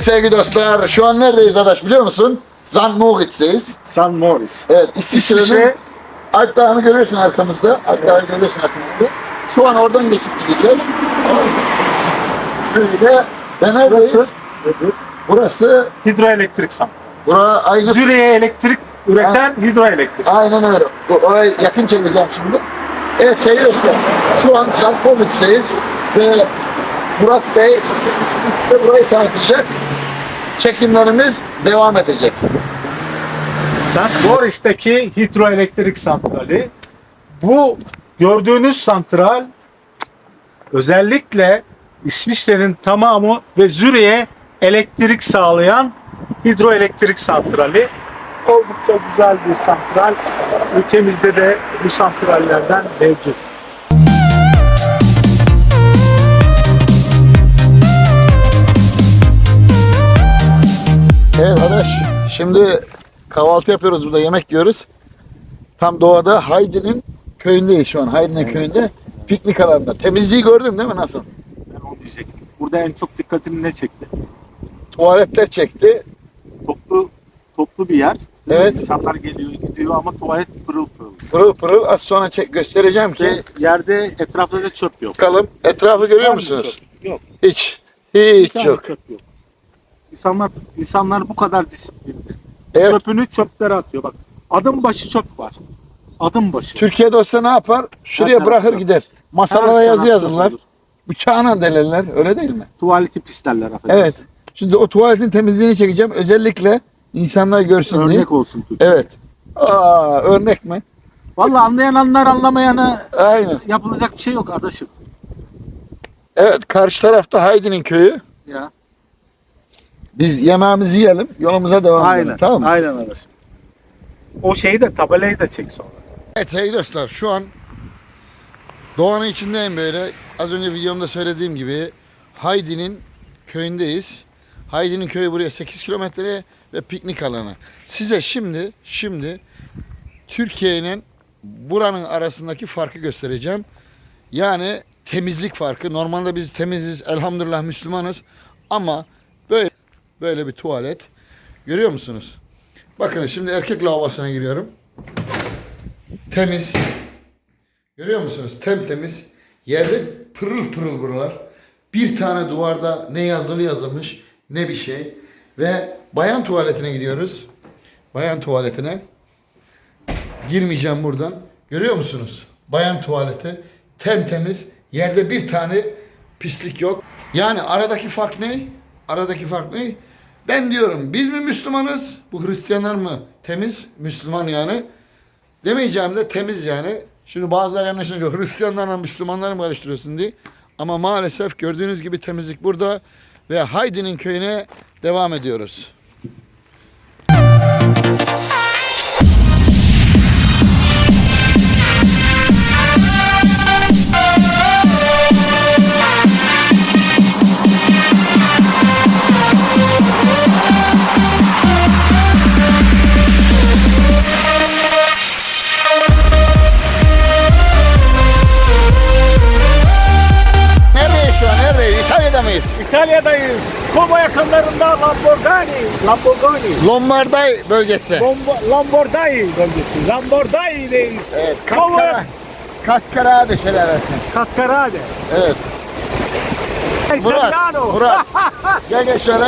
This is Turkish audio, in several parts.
Evet sevgili dostlar şu an neredeyiz Adaş biliyor musun? San Moritz'teyiz. San Moritz. Evet İsviçre'nin İsviçre Alp Dağı'nı görüyorsun arkamızda. Alp Dağı'nı görüyorsun arkamızda. Şu an oradan geçip gideceğiz. Böyle ve neredeyiz? burası? Burası Hidroelektrik santral. bura aynı Züriye elektrik üreten hidroelektrik. Aynen öyle. Orayı yakın çekeceğim şimdi. Evet sevgili dostlar, şu an St. Moritz'teyiz ve Murat Bey size burayı tanıtacak. Çekimlerimiz devam edecek. San Moritz'teki hidroelektrik santrali. Bu gördüğünüz santral özellikle İsviçre'nin tamamı ve Züriye elektrik sağlayan hidroelektrik santrali. Oldukça güzel bir santral. Ülkemizde de bu santrallerden mevcut. Evet arkadaş, şimdi kahvaltı yapıyoruz burada, yemek yiyoruz. Tam doğada Haydi'nin köyündeyiz şu an. Haydi'nin köyünde. Piknik alanında. Temizliği gördün değil mi nasıl? Ben onu diyecektim. Burada en çok dikkatini ne çekti? Tuvaletler çekti. Toplu toplu bir yer. Evet. İnsanlar geliyor gidiyor ama tuvalet pırıl pırıl. Pırıl pırıl az sonra çek, göstereceğim ki. Ve yerde etrafta da çöp yok. Bakalım etrafı görüyor musunuz? çöp? Yok. Hiç. Hiç tane yok. çöp yok. İnsanlar, insanlar bu kadar disiplinli. Evet. Çöpünü çöplere atıyor. Bak adım başı çöp var. Adım başı. Türkiye'de olsa ne yapar? Şuraya Her bırakır tarafta. gider. Her Masalara yazı taraf yazırlar. çöp olur. Bıçağına delerler. Öyle değil mi? Tuvaleti pislerler affedersin. Evet. Şimdi o tuvaletin temizliğini çekeceğim. Özellikle insanlar görsün diye. Örnek olsun Türkiye. Evet. Aa, örnek mi? Vallahi anlayanlar anlamayanı Aynen. yapılacak bir şey yok adaşım. Evet karşı tarafta Haydi'nin köyü. Ya. Biz yemeğimizi yiyelim. Yolumuza devam edelim. Aynen. Tamam mı? Aynen adaşım. O şeyi de tabelayı da çek sonra. Evet sevgili dostlar şu an doğanın içindeyim böyle. Az önce videomda söylediğim gibi Haydi'nin köyündeyiz. Haydi'nin köyü buraya 8 kilometre ve piknik alanı. Size şimdi şimdi Türkiye'nin buranın arasındaki farkı göstereceğim. Yani temizlik farkı. Normalde biz temiziz elhamdülillah Müslümanız ama böyle bir tuvalet görüyor musunuz? Bakın şimdi erkek lavabosuna giriyorum temiz. Görüyor musunuz? Tem temiz. Yerde pırıl pırıl buralar. Bir tane duvarda ne yazılı yazılmış ne bir şey. Ve bayan tuvaletine gidiyoruz. Bayan tuvaletine. Girmeyeceğim buradan. Görüyor musunuz? Bayan tuvaleti. Tem temiz. Yerde bir tane pislik yok. Yani aradaki fark ne? Aradaki fark ne? Ben diyorum biz mi Müslümanız? Bu Hristiyanlar mı? Temiz Müslüman yani. Demeyeceğim de temiz yani. Şimdi bazıları yanlış anlıyor. Hristiyanlarla Müslümanları mı karıştırıyorsun diye. Ama maalesef gördüğünüz gibi temizlik burada. Ve Haydi'nin köyüne devam ediyoruz. Lamborghini. Lombarday bölgesi. Lombo- Lamborghini bölgesi. Lamborghini'deyiz. Evet. Kaskara. Kaskarade şelalesi. Cascarade. Evet. Murat. Murat. Gel gel şöyle.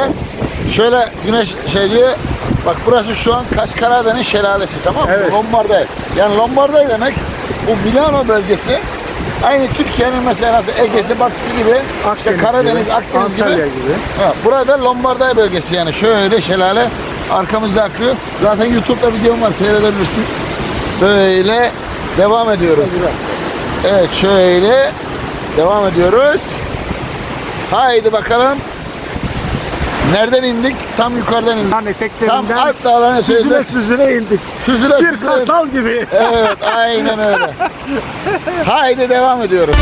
Şöyle güneş şey diyor. Bak burası şu an Kaskarade'nin şelalesi tamam mı? Evet. Lombarday. Yani Lombarday demek bu Milano bölgesi aynı Türkiye'nin mesela Ege'si, Batısı gibi işte Akdeniz Karadeniz, gibi, Akdeniz Antalya gibi. gibi. Ha, burada Lombarday bölgesi yani şöyle şelale arkamızda akıyor. Zaten YouTube'da videom var seyredebilirsin. Böyle devam ediyoruz. Evet şöyle devam ediyoruz. Haydi bakalım. Nereden indik? Tam yukarıdan indik. Tam Tam eteklerinden Alp dağlarına süzüle süzüle süzüle indik. süzüle Bir süzüle. kartal gibi. Evet aynen öyle. Haydi devam ediyoruz.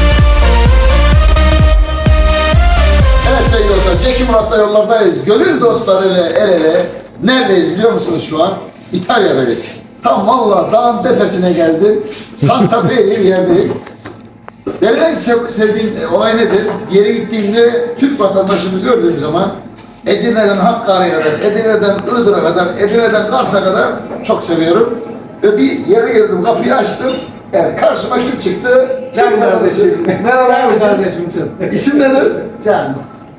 Evet sevgili dostlar, Ceki Murat'la yollardayız. Gönül dostlarıyla el ele. Neredeyiz biliyor musunuz şu an? İtalya'dayız. Tam valla dağın tepesine geldim. Santa Fe diye bir yerdeyim. Benim en sev- sevdiğim olay nedir? Yere gittiğimde Türk vatandaşını gördüğüm zaman Edirne'den Hakkari'ye kadar, Edirne'den Iğdır'a kadar, Edirne'den Kars'a kadar çok seviyorum. Ve bir yere girdim, kapıyı açtım. Yani karşıma kim çıktı? Can kardeşim. Merhaba Can kardeşim. Can. İsim nedir? Can.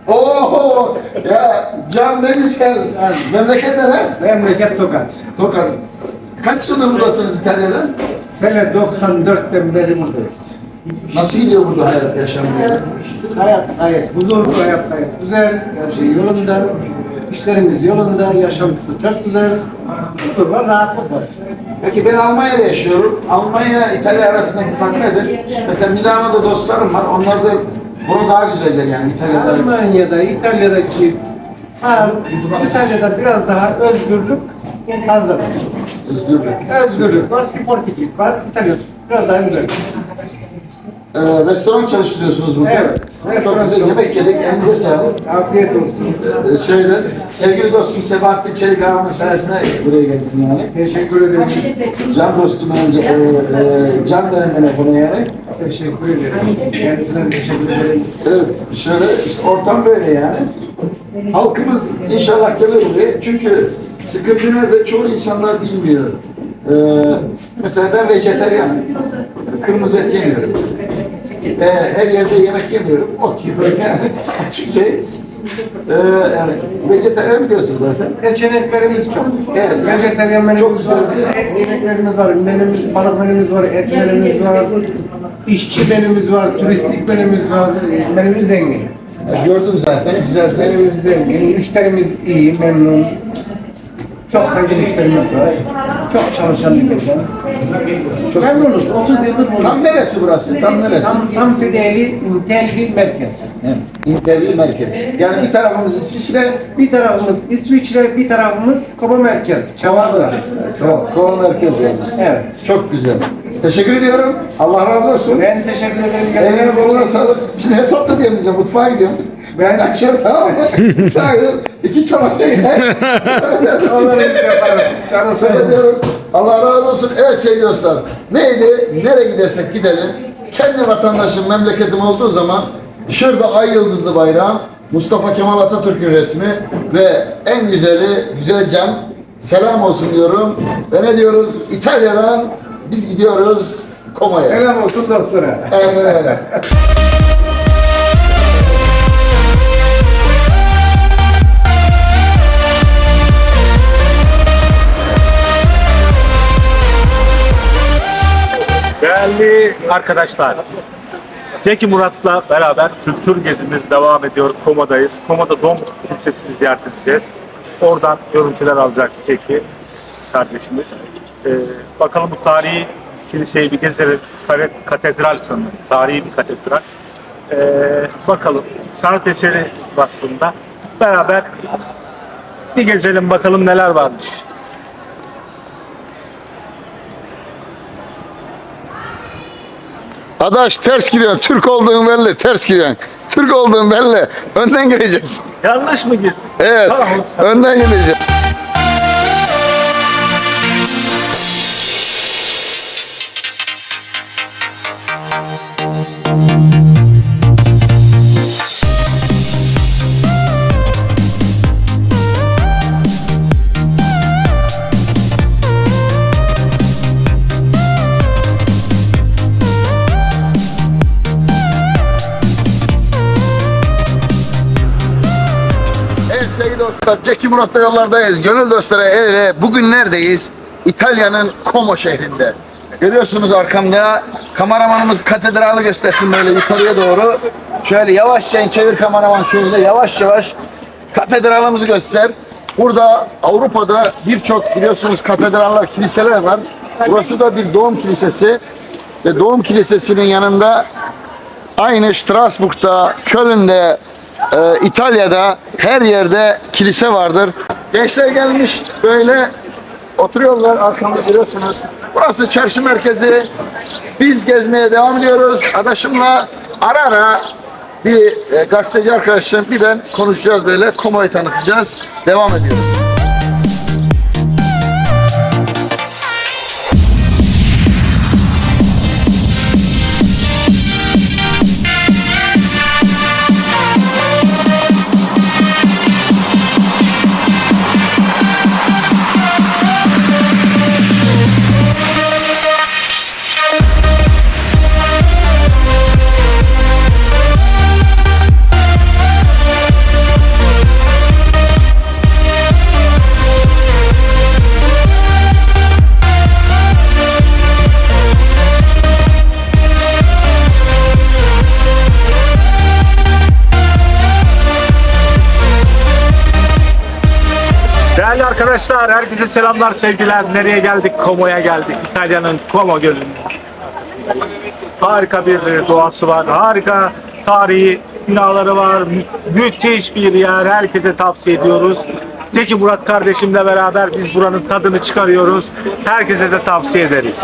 Oo ya Can ne güzel. Can. Memleket nere? Memleket Tokat. Tokan. Kaç yıldır buradasınız İtalya'da? Sene 94'ten beri buradayız. Nasıl gidiyor burada hayat yaşam diye? Hayat hayat, huzurlu hayat hayat. Güzel, her şey yolunda. İşlerimiz yolunda, yaşantısı çok güzel. Huzur var, rahatlık var. Peki ben Almanya'da yaşıyorum. Almanya İtalya arasındaki fark nedir? Mesela Milano'da dostlarım var. Onlar da burada daha güzeller yani İtalya'da. Almanya'da, İtalya'daki ha, İtalya'da biraz daha özgürlük fazla var. Özgürlük. Özgürlük var, sportiflik var. İtalya biraz daha güzel. Ee, restoran çalıştırıyorsunuz burada. Evet, Çok güzel yemek yedik. Elinize sağlık. Afiyet olsun. Ee, şeyde, sevgili dostum Sebahattin Çelik ağamın sayesinde buraya geldim yani. Teşekkür ederim. Can dostum önce, e, e, can derim ben ona yani. Teşekkür ederim. Kendisine teşekkür ederim. Evet, şöyle işte ortam böyle yani. Halkımız inşallah gelir buraya. Çünkü sıkıntı nerede çoğu insanlar bilmiyor. Ee, mesela ben vejetaryenim. Kırmızı et yemiyorum. Ve her yerde yemek yemiyorum. Ot yiyorum yani. Açıkça. Ee, yani vejetaryen biliyorsunuz zaten. Seçeneklerimiz çok. Evet. Vejetaryen menümüz Çok güzel. var, et yemeklerimiz var, menümüz, balık menümüz var, et menümüz var, işçi menümüz var, turistik menümüz var, menümüz zengin. Gördüm zaten. Güzel. Menümüz zengin, müşterimiz iyi, memnun. Çok sayıda müşterimiz var. Çok çalışan bir mekan. Çok memnunuz. 30 yıldır Tam buradayız. neresi burası? Tam neresi? Tam San Fideli Intelli Merkez. Evet. İnterview merkez. Yani bir tarafımız İsviçre, Bir tarafımız İsviçre, bir tarafımız Koma Merkez. Çavardağ. Kova, Kova merkez yani. Evet. Çok güzel. Teşekkür ediyorum. Allah razı olsun. Ben teşekkür ederim. Eline koluna sağlık. Şimdi hesapla diyemeyeceğim. Mutfağa gidiyorum. Ben açıyorum tamam mı? Gidiyorum. İki çamaşır gider. Onları biz yaparız. Canı sağ Söyle olsun. diyorum. Allah razı olsun. Evet sevgili dostlar. Neydi? Nereye gidersek gidelim. Kendi vatandaşım, memleketim olduğu zaman şurada ay yıldızlı bayrağım, Mustafa Kemal Atatürk'ün resmi ve en güzeli güzel cam. Selam olsun diyorum. Ve ne diyoruz? İtalya'dan biz gidiyoruz Koma'ya. Selam olsun dostlara. Aynen Değerli arkadaşlar, Ceki Murat'la beraber kültür gezimiz devam ediyor. Koma'dayız. Koma'da Dom Kilisesi'ni ziyaret edeceğiz. Oradan görüntüler alacak Ceki kardeşimiz. Ee, bakalım bu tarihi kiliseyi bir gezelim. Katedral sanırım. Tarihi bir katedral. Ee, bakalım sanat eseri vasfında beraber bir gezelim bakalım neler varmış. Adaş ters giriyor. Türk olduğun belli. Ters giriyorsun. Türk olduğun belli. Önden gireceğiz. Yanlış mı gitti? Evet. Tamam. Önden gireceğiz. Dostlar, Ceki Murat'ta yollardayız. Gönül dostları el ele. Bugün neredeyiz? İtalya'nın Como şehrinde. Görüyorsunuz arkamda kameramanımız katedralı göstersin böyle yukarıya doğru. Şöyle yavaşça çevir kameraman şöyle yavaş yavaş katedralımızı göster. Burada Avrupa'da birçok biliyorsunuz katedraller, kiliseler var. Burası da bir doğum kilisesi. Ve doğum kilisesinin yanında Aynı Strasbourg'da, Köln'de, e, İtalya'da her yerde kilise vardır. Gençler gelmiş böyle oturuyorlar arkamda görüyorsunuz. Burası çarşı merkezi. Biz gezmeye devam ediyoruz. Adaşımla ara ara bir e, gazeteci arkadaşım bir ben konuşacağız böyle. Komo'yu tanıtacağız. Devam ediyoruz. Arkadaşlar, herkese selamlar, sevgiler. Nereye geldik? Como'ya geldik. İtalya'nın Como Gölü'nde. Harika bir doğası var, harika tarihi binaları var. Mü- müthiş bir yer, herkese tavsiye ediyoruz. Zeki Murat kardeşimle beraber biz buranın tadını çıkarıyoruz. Herkese de tavsiye ederiz.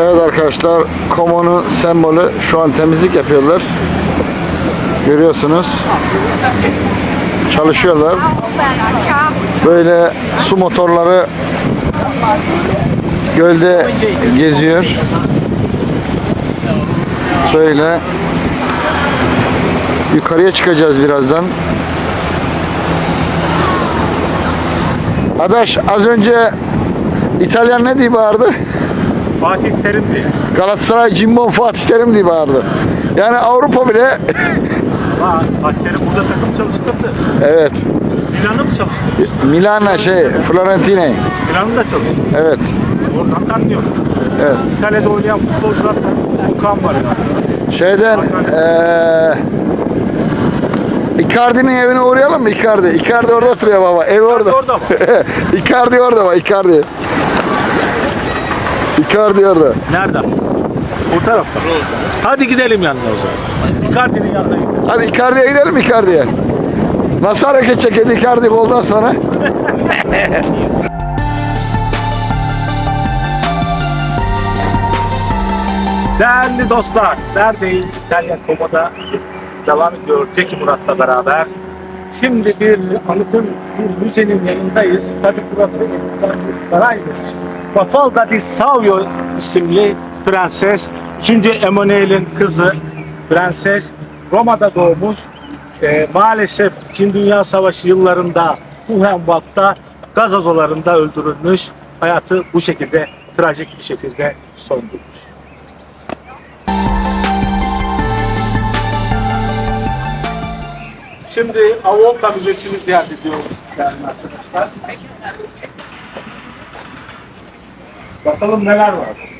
Evet arkadaşlar, Komo'nun sembolü şu an temizlik yapıyorlar. Görüyorsunuz. Çalışıyorlar. Böyle su motorları gölde geziyor. Böyle yukarıya çıkacağız birazdan. Adaş az önce İtalyan ne diye bağırdı? Fatih Terim diye. Galatasaray Cimbom Fatih Terim diye bağırdı. Yani Avrupa bile Ama Fatih Terim burada takım çalıştırdı. evet Milan'ı mı çalıştırdı? Milana şey Florentine Milan'ı da çalıştırdı. evet Oradan da anlıyorum. evet İtalya'da oynayan futbolcular Okan var yani. şeyden eee Icardi'nin evine uğrayalım mı Icardi? Icardi orada oturuyor baba. Ev orada. orada mı? Icardi orada bak Icardi. Icardi orada. Nerede? O tarafta. Hadi gidelim yanına o zaman. Icardi'nin yanına gidelim. Hadi Icardi'ye gidelim Icardi'ye. Nasıl hareket çekiyordu Icardi goldan sonra? Değerli dostlar, neredeyiz? İtalya Komo'da biz devam ediyor Ceki Murat'la beraber. Şimdi bir anıtın, bir müzenin yanındayız. Tabii burası eskiden bir saraymış. Mafalda di Savio isimli prenses, 3. Emanuel'in kızı prenses Roma'da doğmuş. Ee, maalesef İkinci Dünya Savaşı yıllarında Buchenwald'da gaz odalarında öldürülmüş. Hayatı bu şekilde trajik bir şekilde son bulmuş. Şimdi Avolta Müzesi'ni ziyaret ediyoruz değerli arkadaşlar. Bakalım neler var.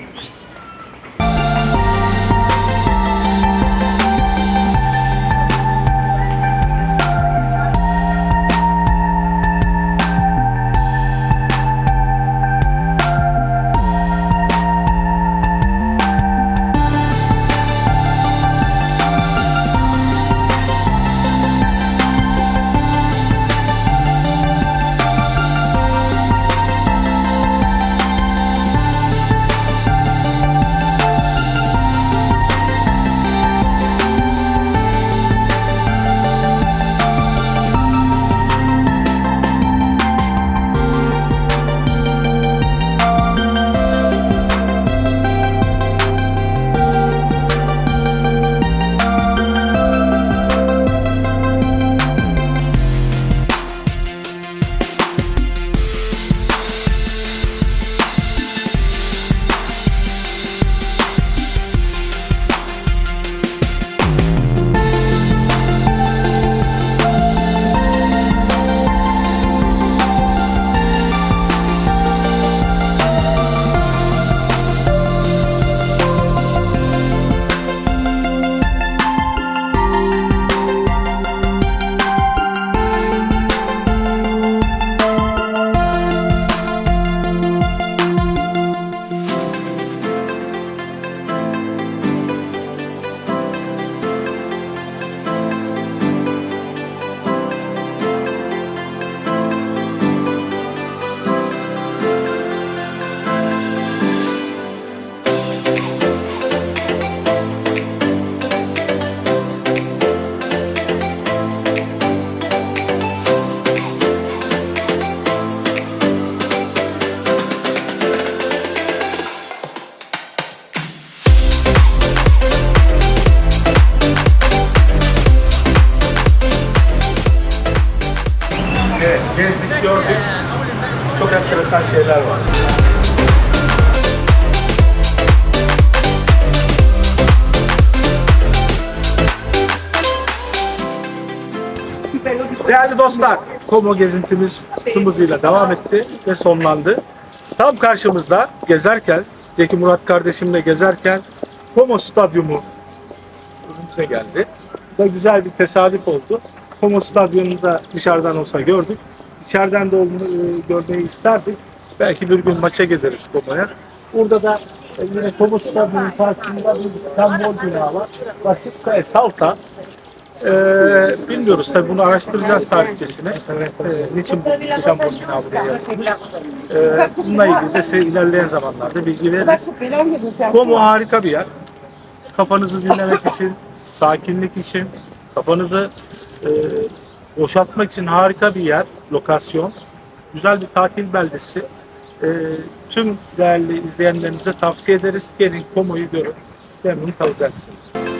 Dostlar, Como gezintimiz tüm hızıyla devam etti ve sonlandı. Tam karşımızda gezerken, Zeki Murat kardeşimle gezerken Como Stadyumu önümüze geldi. Bu da güzel bir tesadüf oldu. Como Stadyumu'nu da dışarıdan olsa gördük. İçeriden de onu, e, görmeyi isterdik. Belki bir gün maça gideriz Como'ya. Burada da e, yine Como Stadyumu'nun karşısında bir sembol bina var. Basit Salta. Ee, bilmiyoruz tabii bunu araştıracağız tarihçesini. Ee, niçin bu sembol bina buraya yapılmış? Ee, bununla ilgili de size ilerleyen zamanlarda bilgi veririz. Como harika bir yer. Kafanızı dinlemek için, sakinlik için, kafanızı e, boşaltmak için harika bir yer, lokasyon. Güzel bir tatil beldesi. E, tüm değerli izleyenlerimize tavsiye ederiz. Gelin Como'yu görün. Memnun kalacaksınız.